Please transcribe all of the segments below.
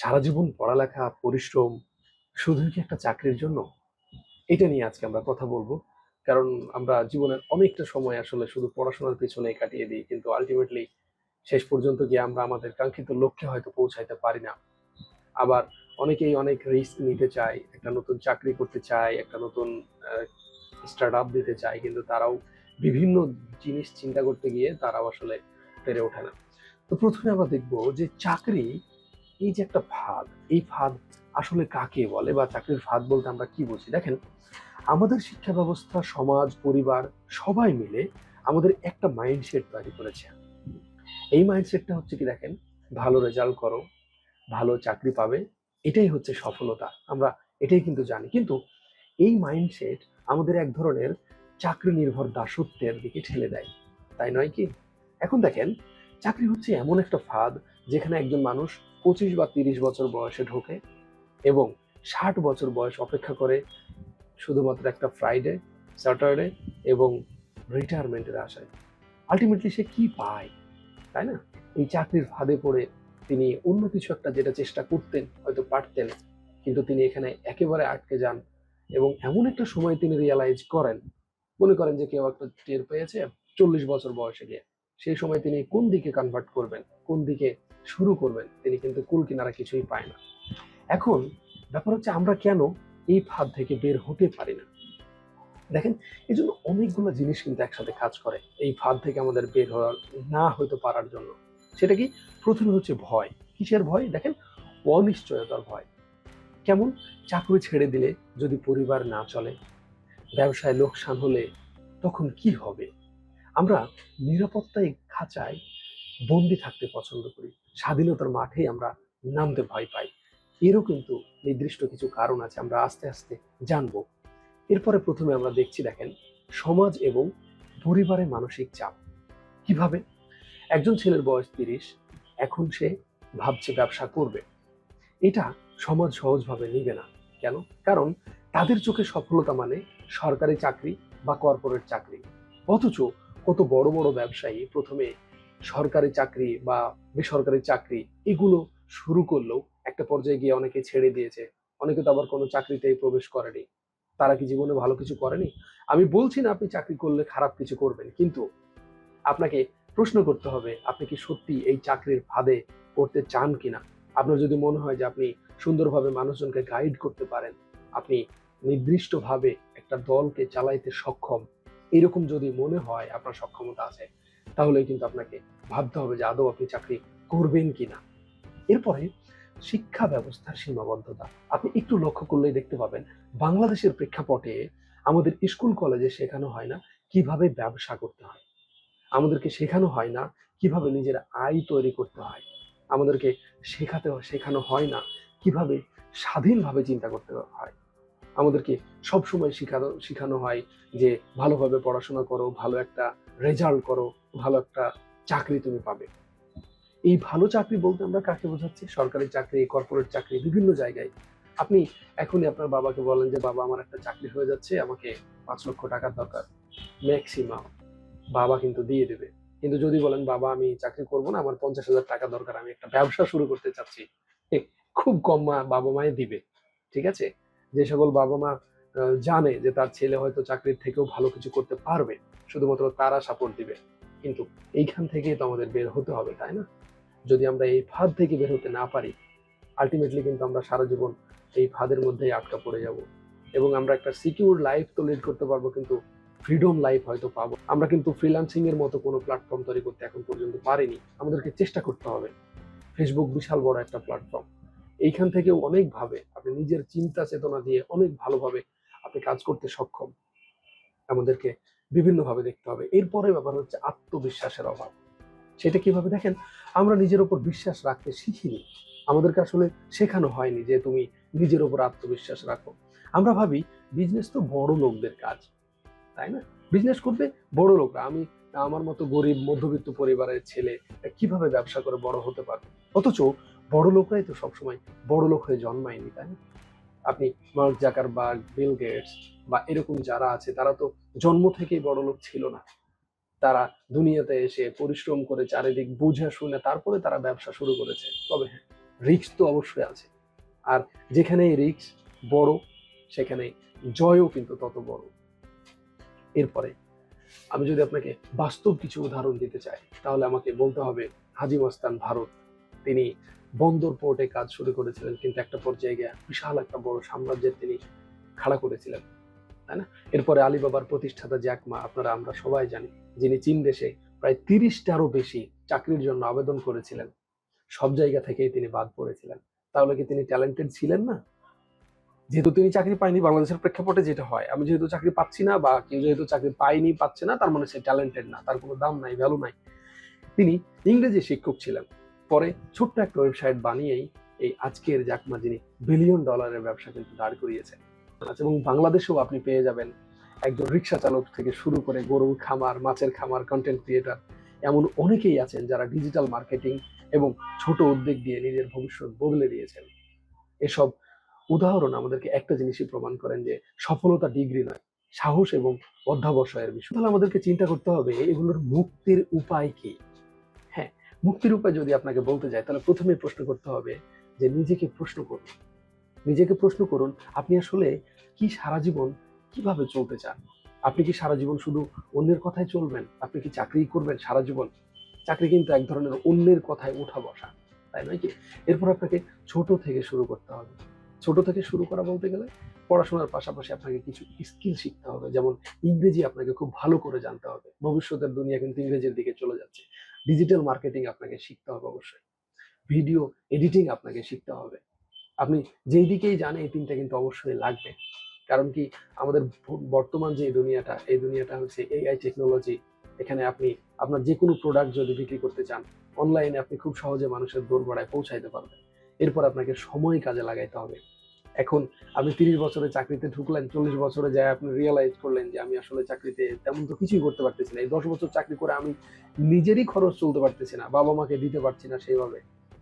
সারা জীবন পড়ালেখা, পরিশ্রম শুধু কি একটা চাকরির জন্য? এটা নিয়ে আজকে আমরা কথা বলব। কারণ আমরা জীবনের অনেকটা সময় আসলে শুধু পড়াশোনার পিছনে কাটিয়ে দিই, কিন্তু আলটিমেটলি শেষ পর্যন্ত গিয়ে আমরা আমাদের কাঙ্ক্ষিত লক্ষ্যে হয়তো পৌঁছাইতে পারি না। আবার অনেকেই অনেক রিস্ক নিতে চায়, একটা নতুন চাকরি করতে চায়, একটা নতুন স্টার্ট আপ দিতে চায়, কিন্তু তারাও বিভিন্ন জিনিস চিন্তা করতে গিয়ে তারাও আসলে পেরে ওঠে না। তো প্রথমে আমরা দেখব যে চাকরি এই যে একটা ফাঁদ, এই ফাঁদ আসলে কাকে বলে বা চাকরির ফাঁদ বলতে আমরা কি বুঝি দেখেন, আমাদের শিক্ষা ব্যবস্থা, সমাজ, পরিবার সবাই মিলে আমাদের একটা মাইন্ডসেট তৈরি করেছে। এই মাইন্ডসেটটা হচ্ছে কি দেখেন, ভালো রেজাল্ট করো, ভালো চাকরি পাবে, এটাই হচ্ছে সফলতা। আমরা এটাই কিন্তু জানি। কিন্তু এই মাইন্ডসেট আমাদের এক ধরনের চাকরি নির্ভর দাসত্বের দিকে ঠেলে দেয়। তাই নয় কি? এখন দেখেন, চাকরি হচ্ছে এমন একটা ফাঁদ যেখানে একজন মানুষ পঁচিশ বা তিরিশ বছর বয়সে ঢোকে এবং ষাট বছর বয়স অপেক্ষা করে শুধুমাত্র একটা ফ্রাইডে স্যাটারডে এবং রিটায়ারমেন্টের আশায়। আলটিমেটলি সে কি পায়, তাই না? এই চাকরির ফাঁদে পড়ে তিনি অন্য কিছু একটা যেটা চেষ্টা করতেন, হয়তো পারতেন, কিন্তু তিনি এখানে একেবারে আটকে যান এবং এমন একটা সময় তিনি রিয়ালাইজ করেন। মনে করেন যে কেউ একটা টের পেয়েছে চল্লিশ বছর বয়সে গিয়ে। সেই সময় তিনি কোন দিকে কনভার্ট করবেন, কোন দিকে শুরু করবেন, তিনি কিন্তু কুল কিনারা কিছুই পায় না। এখন, ব্যাপার হচ্ছে আমরা কেন এই ফাঁদ থেকে বের হতে পারি না? দেখেন, এই জন্য অনেকগুলো জিনিস কিন্তু একসাথে কাজ করে, এই ফাঁদ থেকে আমাদের বের হওয়ার, না হতে পারার জন্য। সেটা কি? প্রথমে হচ্ছে ভয়। কিসের ভয়? দেখেন, অনিশ্চয়তার ভয়। কেমন? চাকরি ছেড়ে দিলে যদি পরিবার না চলে, ব্যবসায় লোকসান হলে তখন কি হবে? আমরা নিরাপত্তায় খাঁচায় বন্দি থাকতে পছন্দ করি। স্বাধীনতার মাঠে আমরা নামতে ভয় পাই। এরও কিন্তু নির্দিষ্ট কিছু কারণ আছে, আমরা আস্তে আস্তে জানব। এরপরে প্রথমে আমরা দেখছি, দেখেন, সমাজ এবং পরিবারের মানসিক চাপ। কীভাবে? একজন ছেলের বয়স তিরিশ, এখন সে ভাবছে ব্যবসা করবে। এটা সমাজ সহজভাবে নিবে না। কেন? কারণ তাদের চোখে সফলতা মানে সরকারি চাকরি বা কর্পোরেট চাকরি। অথচ কত বড় বড় ব্যবসায়ী প্রথমে সরকারি চাকরি বা বেসরকারি চাকরি এগুলো শুরু করলেও একটা পর্যায়ে গিয়ে অনেকে ছেড়ে দিয়েছে। অনেকে তো আবার কোনো চাকরিতেই প্রবেশ করেনি। তারা কি জীবনে ভালো কিছু করেনি? আমি বলছি না আপনি চাকরি করলে খারাপ কিছু করবেন, কিন্তু আপনাকে প্রশ্ন করতে হবে, আপনি কি সত্যি এই চাকরির ফাঁদে পড়তে চান কিনা? আপনার যদি মনে হয় যে আপনি সুন্দরভাবে মানুষজনকে গাইড করতে পারেন, আপনি নির্দিষ্টভাবে একটা দলকে চালাইতে সক্ষম, এরকম যদি মনে হয় আপনার সক্ষমতা আছে তাহলে কিন্তু আপনাকে ভাবতে হবে যে আদৌ আপনি চাকরি করবেন কিনা। এরপরে শিক্ষা ব্যবস্থার সীমাবদ্ধতা। আপনি একটু লক্ষ্য করলেই দেখতে পাবেন, বাংলাদেশের প্রেক্ষাপটে আমাদের স্কুল, কলেজে শেখানো হয় না কীভাবে ব্যবসা করতে হয়। আমাদেরকে শেখানো হয় না কীভাবে নিজের আয় তৈরি করতে হয়। আমাদেরকে শেখাতে শেখানো হয় না কীভাবে স্বাধীনভাবে চিন্তা করতে হয়। আমাদেরকে সবসময় শেখানো শেখানো হয় যে ভালোভাবে পড়াশোনা করো, ভালো একটা রেজাল্ট করো, ভালো একটা চাকরি তুমি পাবে। এই ভালো চাকরি বলতে আমরা কাকে বোঝাচ্ছি? সরকারি চাকরি কর্পোরেট চাকরি, বিভিন্ন জায়গায়। আপনি এখনই আপনার বাবাকে বলেন যে, বাবা, আমার একটা চাকরি হয়ে যাচ্ছে, আমাকে পাঁচ লক্ষ টাকার দরকার ম্যাক্সিমাম বাবা কিন্তু দিয়ে দেবে। কিন্তু যদি বলেন, বাবা, আমি চাকরি করব না, আমার পঞ্চাশ হাজার টাকা দরকার, আমি একটা ব্যবসা শুরু করতে চাচ্ছি। খুব কম মা, বাবা মায়ে দিবে, ঠিক আছে? যে সকল বাবা মা জানে যে তার ছেলে হয়তো চাকরির থেকেও ভালো কিছু করতে পারবে। শুধুমাত্র তারা সাপোর্ট দিবে। কিন্তু এইখান থেকেই তো আমাদের বের হতে হবে, তাই না? যদি আমরা এই ফাঁদ থেকে বের হতে না পারি আলটিমেটলি কিন্তু আমরা সারা জীবন এই ফাঁদের মধ্যেই আটকা পড়ে যাব। এবং আমরা একটা সিকিউর লাইফ তো লিড করতে পারব, কিন্তু ফ্রিডম লাইফ হয়তো পাবো। আমরা কিন্তু ফ্রিল্যান্সিং এর মতো কোনো প্ল্যাটফর্ম তৈরি করতে এখন পর্যন্ত পারিনি। আমাদেরকে চেষ্টা করতে হবে। ফেসবুক বিশাল বড় একটা প্ল্যাটফর্ম এইখান থেকেও অনেকভাবে আপনি নিজের চিন্তা চেতনা দিয়ে অনেক ভালোভাবে আপনি কাজ করতে সক্ষম। আমাদেরকে বিভিন্নভাবে দেখতে হবে। এরপরে ব্যাপার হচ্ছে আত্মবিশ্বাসের অভাব। সেটা কীভাবে? দেখেন, আমরা নিজের উপর বিশ্বাস রাখতে শিখিনি। আমাদেরকে আসলে শেখানো হয়নি যে তুমি নিজের উপর আত্মবিশ্বাস রাখো। আমরা ভাবি বিজনেস তো বড় লোকদের কাজ, তাই না? বিজনেস করবে বড় লোকরা, আমি আমার মতো গরিব, মধ্যবিত্ত পরিবারের ছেলে কীভাবে ব্যবসা করে বড় হতে পারবে? অথচ বড় লোকরাই তো সবসময় বড় লোক হয়ে জন্মায়নি, তাই না? আপনি মার্ক জাকার বা বিল গেটস বা এরকম যারা আছে, তারা তো জন্ম থেকেই বড় লোক ছিল না। তারা দুনিয়াতে এসে পরিশ্রম করে চারিদিক বুঝে শুনে তারপরে তারা ব্যবসা শুরু করেছে। তবে হ্যাঁ রিক্স তো অবশ্যই আছে। আর যেখানে রিক্স বড় সেখানে জয়ও কিন্তু তত বড়। এরপরে আমি যদি আপনাকে বাস্তব কিছু উদাহরণ দিতে চাই, তাহলে আমাকে বলতে হবে হাজি মস্তান ভারত। তিনি বন্দর পোর্টে কাজ শুরু করেছিলেন, কিন্তু একটা পর্যায়ে গিয়ে বিশাল একটা বড় সাম্রাজ্যের তিনি খাড়া করেছিলেন, তাই না? এরপরে আলিবাবার প্রতিষ্ঠাতা জ্যাকমা, আপনারা, আমরা সবাই জানি, যিনি চীন দেশে প্রায় তিরিশটারও বেশি চাকরির জন্য আবেদন করেছিলেন, সব জায়গা থেকেই তিনি বাদ পড়েছিলেন। তাহলে কি তিনি ট্যালেন্টেড ছিলেন না? যেহেতু তিনি চাকরি পায়নি, বাংলাদেশের প্রেক্ষাপটে যেটা হয়, আমি যেহেতু চাকরি পাচ্ছি না বা কেউ যেহেতু চাকরি পায়নি, পাচ্ছে না, তার মানে সে ট্যালেন্টেড না, তার কোনো দাম নাই ভ্যালু নাই। তিনি ইংরেজি শিক্ষক ছিলেন পরে ছোট্ট একটা ওয়েবসাইট বানিয়েই এই আজকের জাকমা যিনি বিলিয়ন ডলারের ব্যবসা কিন্তু দাঁড় করিয়েছেন। আচ্ছা, এবং বাংলাদেশেও আপনি পেয়ে যাবেন একজন রিক্সা চালক থেকে শুরু করে গরুর খামার মাছের খামার কন্টেন্ট ক্রিয়েটার এমন অনেকেই আছেন যারা ডিজিটাল মার্কেটিং এবং ছোট উদ্যোগ দিয়ে নিজের ভবিষ্যৎ বদলে দিয়েছেন। এসব উদাহরণ আমাদেরকে একটা জিনিসই প্রমাণ করেন যে সফলতা ডিগ্রি নয় সাহস এবং অধ্যাবসায়ের বিষয়। তাহলে আমাদেরকে চিন্তা করতে হবে এগুলোর মুক্তির উপায় কি? মুক্তির উপায় যদি আপনাকে বলতে যায়, তাহলে প্রথমে প্রশ্ন করতে হবে যে নিজেকে প্রশ্ন করুন। নিজেকে প্রশ্ন করুন, আপনি আসলে কি সারা জীবন কীভাবে চলতে চান? আপনি কি সারা জীবন শুধু অন্যের কথায় চলবেন? আপনি কি চাকরি করবেন সারা জীবন? চাকরি কিন্তু এক ধরনের অন্যের কথায় উঠা বসা, তাই নয় কি? এরপর আপনাকে ছোট থেকে শুরু করতে হবে। ছোট থেকে শুরু করা বলতে গেলে পড়াশোনার পাশাপাশি আপনাকে কিছু স্কিল শিখতে হবে। যেমন ইংরেজি আপনাকে খুব ভালো করে জানতে হবে। ভবিষ্যতের দুনিয়া কিন্তু ইংরেজির দিকে চলে যাচ্ছে। ডিজিটাল মার্কেটিং আপনাকে শিখতে হবে অবশ্যই। ভিডিও এডিটিং আপনাকে শিখতে হবে। আপনি যেই দিকেই যান, এই তিনটা কিন্তু অবশ্যই লাগবে। কারণ কি, আমাদের বর্তমান যে দুনিয়াটা, এই দুনিয়াটা হচ্ছে এআই টেকনোলজি এখানে আপনি, আপনার যে কোনো প্রোডাক্ট যদি বিক্রি করতে চান অনলাইনে আপনি খুব সহজে মানুষের দোরগোড়ায় পৌঁছাইতে পারবেন। এরপর আপনাকে সময় কাজে লাগাইতে হবে। এখন আপনি তিরিশ বছরে চাকরিতে ঢুকলেন, চল্লিশ বছরে যায় আপনি রিয়েলাইজ করলেন যে আমি আসলে চাকরিতে তেমন তো কিছুই করতে পারতেছি না। এই দশ বছর চাকরি করে আমি নিজেরই খরচ চলতে পারতেছি না, বাবা মাকে দিতে পারছি না সেইভাবে।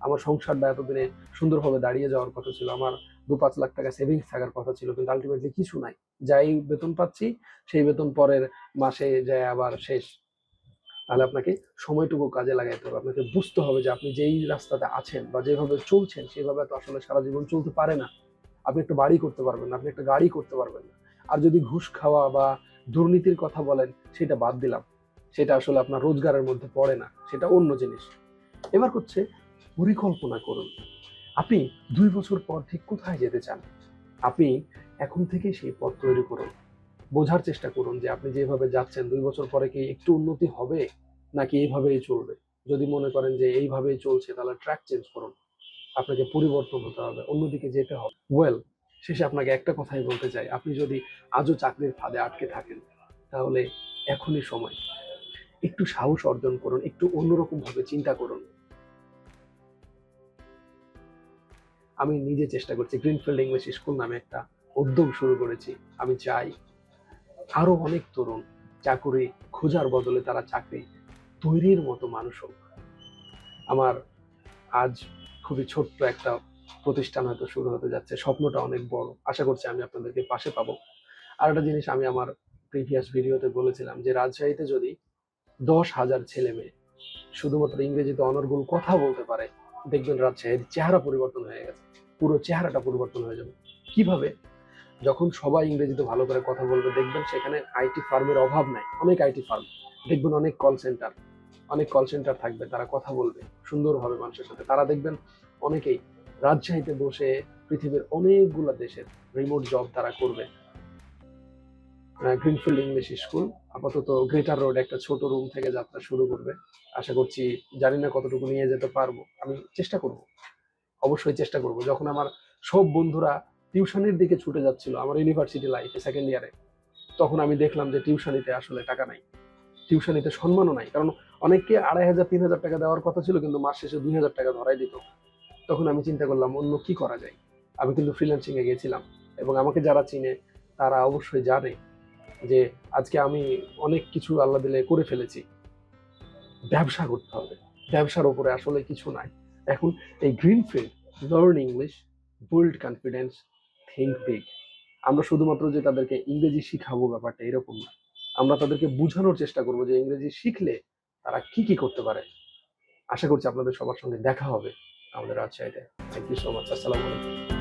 আমার সংসারটা এতদিনে সুন্দরভাবে দাঁড়িয়ে যাওয়ার কথা ছিল, আমার দু পাঁচ লাখ টাকা সেভিংস থাকার কথা ছিল, কিন্তু আলটিমেটলি কিছু নাই। যাই বেতন পাচ্ছি, সেই বেতন পরের মাসে যায় আবার শেষ। তাহলে আপনাকে সময়টুকু কাজে লাগাইতে হবে। আপনাকে বুঝতে হবে যে আপনি যেই রাস্তাতে আছেন বা যেভাবে চলছেন, সেভাবে তো আসলে সারা জীবন চলতে পারে না। আপনি একটা বাড়ি করতে পারবেন না, আপনি একটা গাড়ি করতে পারবেন না। আর যদি ঘুষ খাওয়া বা দুর্নীতির কথা বলেন, সেটা বাদ দিলাম। সেটা আসলে আপনার রোজগারের মধ্যে পড়ে না, সেটা অন্য জিনিস। এবার হচ্ছে পরিকল্পনা করুন। আপনি দুই বছর পর ঠিক কোথায় যেতে চান? আপনি এখন থেকেই সেই পথ তৈরি করুন। বোঝার চেষ্টা করুন যে আপনি যেভাবে যাচ্ছেন, দুই বছর পরে কি একটু উন্নতি হবে? নাকি এইভাবেই চলবে? যদি মনে করেন যে এইভাবেই চলছে, তাহলে ট্র্যাক চেঞ্জ করুন। আপনাকে পরিবর্তন হতে হবে, অন্যদিকে যেতে হবে। ওয়েল শেষে আপনাকে একটা কথাই বলতে চাই, আপনি যদি আজও চাকরির ফাঁদে আটকে থাকেন, তাহলে এখনই সময়। একটু সাহস অর্জন করুন, একটু অন্যরকম ভাবে চিন্তা করুন। আমি নিজে চেষ্টা করছি গ্রিনফিল্ড ইংলিশ স্কুল নামে একটা উদ্যোগ শুরু করেছি। আমি চাই আরও অনেক তরুণ চাকুরি খোঁজার বদলে তারা চাকরি তৈরির মতো মানুষ হোক। আমার আজ খুবই ছোট্ট একটা প্রতিষ্ঠান হয়তো শুরু হতে যাচ্ছে। স্বপ্নটা অনেক বড়। আশা করছি আমি আপনাদেরকে পাশে পাবো। আর একটা জিনিস আমি আমার প্রিভিয়াস ভিডিওতে বলেছিলাম যে, রাজশাহীতে যদি দশ হাজার ছেলে মেয়ে শুধুমাত্র ইংরেজিতে অনর্গল কথা বলতে পারে, দেখবেন রাজশাহীর চেহারা পরিবর্তন হয়ে গেছে। পুরো চেহারাটা পরিবর্তন হয়ে যাবে। কীভাবে? যখন সবাই ইংরেজিতে ভালো করে কথা বলবে, দেখবেন সেখানে আইটি ফার্মের অভাব নাই। অনেক আইটি ফার্ম। দেখবেন অনেক কল সেন্টার অনেক কল সেন্টার থাকবে, তারা কথা বলবে, সুন্দরভাবে মানুষের সাথে। তারা দেখবেন অনেকেই রাজশাহীতে বসে পৃথিবীর অনেকগুলো দেশের রিমোট জব তারা করবে। গ্রিনফিল্ড ইংলিশ স্কুল আপাতত গ্রেটার রোড একটা ছোট রুম থেকে যাত্রা শুরু করবে। আশা করছি, জানি না কতটুকু নিয়ে যেতে পারব। আমি চেষ্টা করব। অবশ্যই চেষ্টা করব। যখন আমার সব বন্ধুরা টিউশনের দিকে ছুটে যাচ্ছিল আমার ইউনিভার্সিটি লাইফে সেকেন্ড ইয়ারে তখন আমি দেখলাম যে টিউশনিতে আসলে টাকা নাই। টিউশনিতে সম্মানও নাই। কারণ অনেককে আড়াই হাজার, তিন হাজার টাকা দেওয়ার কথা ছিল, কিন্তু মাস শেষে দুই হাজার টাকা ধরাই দিত। তখন আমি চিন্তা করলাম, অন্য কি করা যায়? আমি কিন্তু ফ্রিল্যান্সিং এ গিয়েছিলাম এবং আমাকে যারা চিনে, তারা অবশ্যই জানে যে আজকে আমি অনেক কিছু আল্লাহ দিলে করে ফেলেছি। ব্যবসা করতে হবে। ব্যবসার উপরে আসলে কিছু নাই। এখন এই Greenfield learn English build confidence think big আমরা শুধুমাত্র যে তাদেরকে ইংরেজি শিখাবো ব্যাপারটা এরকম না। আমরা তাদেরকে বোঝানোর চেষ্টা করব যে ইংরেজি শিখলে তারা কি কি করতে পারে? আশা করছি আপনাদের সবার সঙ্গে দেখা হবে আমাদের রাজশাহীতে। থ্যাংক ইউ সো মাচ আসসালামু আলাইকুম।